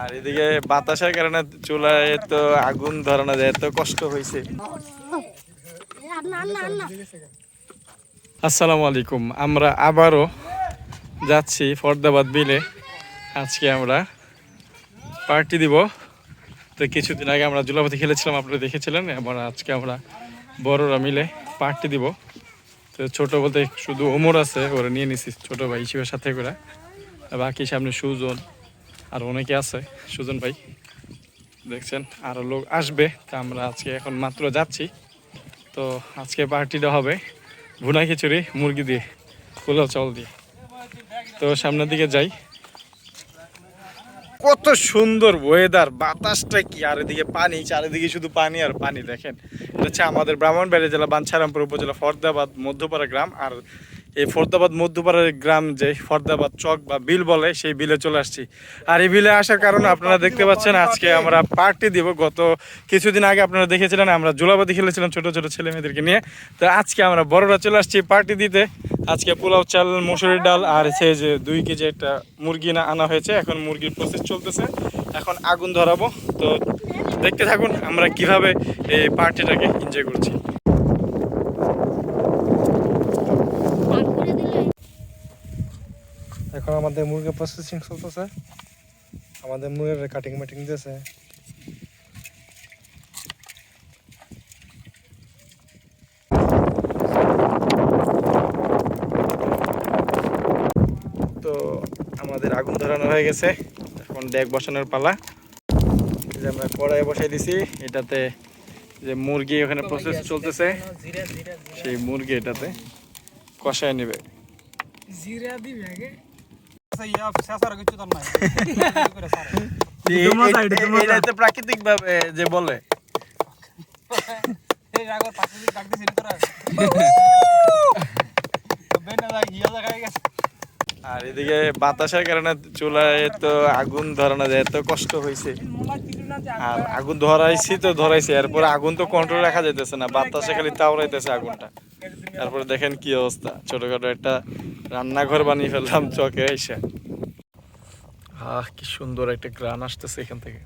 আর এদিকে বাতাসের কারণে চুলায় তো আগুন ধরানো যায়, এত কষ্ট হয়েছে। আসসালামু আলাইকুম, আমরা আবারও যাচ্ছি ফরদাবাদ বিলে। আজকে আমরা পার্টি দিব। তো কিছুদিন আগে আমরা জুলাপতি খেলেছিলাম, আপনারা দেখেছিলেন? এবার আজকে আমরা বড়রা মিলে পার্টি দিব। তো ছোট বলতে শুধু ওমর আছে, ওরা নিয়ে নিছি, ছোট ভাই হিসেবে সাথে করে। বাকি সামনে সুজন আর অনেকে আছে, সুজন ভাই। দেখছেন আরও লোক আসবে, তা আমরা আজকে এখন মাত্র যাচ্ছি। তো আজকে পার্টিটা হবে ভুনা খিচুড়ি, মুরগি দিয়ে, পোলাও চাল দিয়ে। তো সামনের দিকে যাই। কত সুন্দর ওয়েদার বাতাসটা কি? আর এদিকে পানি, চারিদিকে শুধু পানি আর পানি, দেখেন। এটা হচ্ছে আমাদের ব্রাহ্মণবাড়িয়া জেলা, বাঞ্ছারামপুর উপজেলা, ফরদাবাদ, মধ্যপাড়া গ্রাম। আর এই ফরদাবাদ মধ্যপাড়ার গ্রাম যে ফরদাবাদ চক বা বিল বলে, সেই বিলে চলে আসছি। আর এই বিলে আসার কারণে আপনারা দেখতে পাচ্ছেন আজকে আমরা পার্টি দিব। গত কিছুদিন আগে আপনারা দেখেছিলেন, আমরা জুলাবাদি খেলেছিলাম ছোট ছোট ছেলে মেয়েদেরকে নিয়ে। তো আজকে আমরা বড়রা চলে আসছি পার্টি দিতে। আজকে পোলাও চাল, মসুরির ডাল আর সে যে দুই কেজি একটা মুরগি না আনা হয়েছে। এখন মুরগির প্রসেস চলতেছে। এখন আগুন ধরাবো। তো দেখতে থাকুন আমরা কীভাবে এই পার্টিটাকে এনজয় করছি। এখন আমাদের মুরগি প্রসেসিং চলতেছে। আমাদের মুরগের কাটিং মাটিং দিয়েছে। তো আমাদের আগুন ধরানো হয়ে গেছে। এখন ডেক বসানোর পালা। যে আমরা কড়াই বসাই দিছি, এটাতে যে মুরগি ওখানে প্রসেস চলতেছে, সেই মুরগি এটাতে কষায় নেবে। এটাতে প্রাকৃতিক ভাবে যে বলে। আর এদিকে বাতাসের কারণে চুলায় তো আগুন ধরানো যায় এত কষ্ট হয়েছে। আর আগুন ধরাইছি তো ধরাইছি এরপরে আগুন তো কন্ট্রোল রাখা যাইতেছে না বাতাসে খালি তাওরাইতেছে আগুনটা। তারপরে দেখেন কি অবস্থা ছোটখাটো একটা রান্নাঘর বানিয়ে ফেললাম চকে এসে। আহ, কি সুন্দর একটা গ্রান আসতেছে এখান থেকে।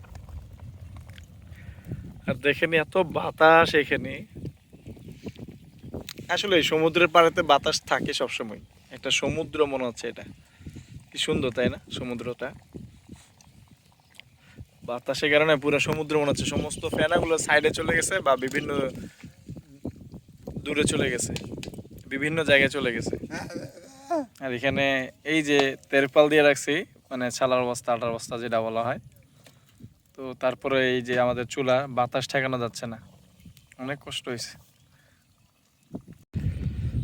আর দেখেন এত বাতাস এখানে। আসলে সমুদ্রের পাড়েতে বাতাস থাকে সবসময়। একটা সমুদ্র মনে হচ্ছে এটা। কি সুন্দর, তাই না? সমুদ্রটা। বাতাসের কারণে পুরো সমুদ্র মনে হচ্ছে। সমস্ত ফেনাগুলো সাইডে চলে গেছে বা বিভিন্ন দূরে চলে গেছে। বিভিন্ন জায়গায় চলে গেছে। আর এখানে এই যে তেরপাল দিয়ে রাখছি মানে ছালার বস্তা আটার বস্তা যেটা বলা হয়। তো তারপরে এই যে আমাদের চুলা, বাতাস ঠেকানো যাচ্ছে না। অনেক কষ্ট হয়েছে।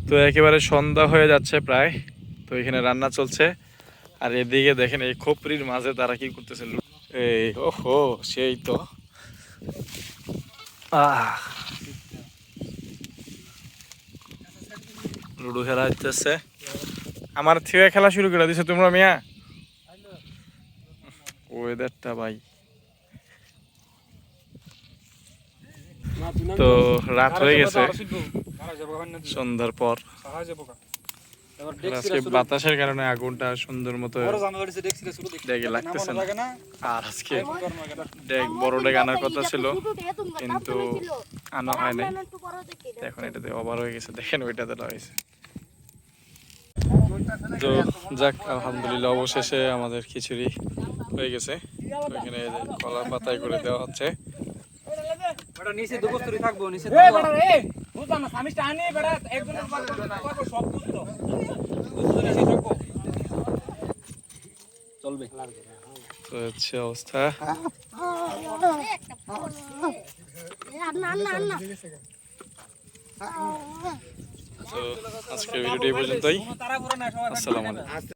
তো একেবারে সন্ধ্যা হয়ে যাচ্ছে প্রায়। তো এখানে রান্না চলছে। আর এদিকে দেখেন, এই খোপরির মাঝে তারা কি করতেছে এই, ওহো, সেই তো। লুডো খেলা হচ্ছে আমার থেকে খেলা শুরু করে দিছে তোমরা, মিয়া? ওয়েদারটা ভাই। তো রাত হয়ে গেছে। সন্ধ্যার পর। আজকে বাতাসের কারণে আগুনটা সুন্দর মতো ডেকে লাগতেছে না। আর আজকে ডেক বড় ডেক আনার কথা ছিল কিন্তু আনা হয় নাই। এখন এটাতে ওভার হয়ে গেছে দেখেন ওইটাতে হয়েছে। তো যাক আলহামদুলিল্লাহ অবশেষে আমাদের খিচুড়ি। হয়ে গেছে। এখানে কলা পাতায় করে দেওয়া হচ্ছে। নিচে দুবস্তরি থাকব নিচে বুঝলাম না স্বামী টানে বেড়া একজনের সব বুঝতো নিচে থাকব। চলবে। তো হচ্ছে অবস্থা। তো আজকের ভিডিওটি এই পর্যন্তই। আসসালামু আলাইকুম।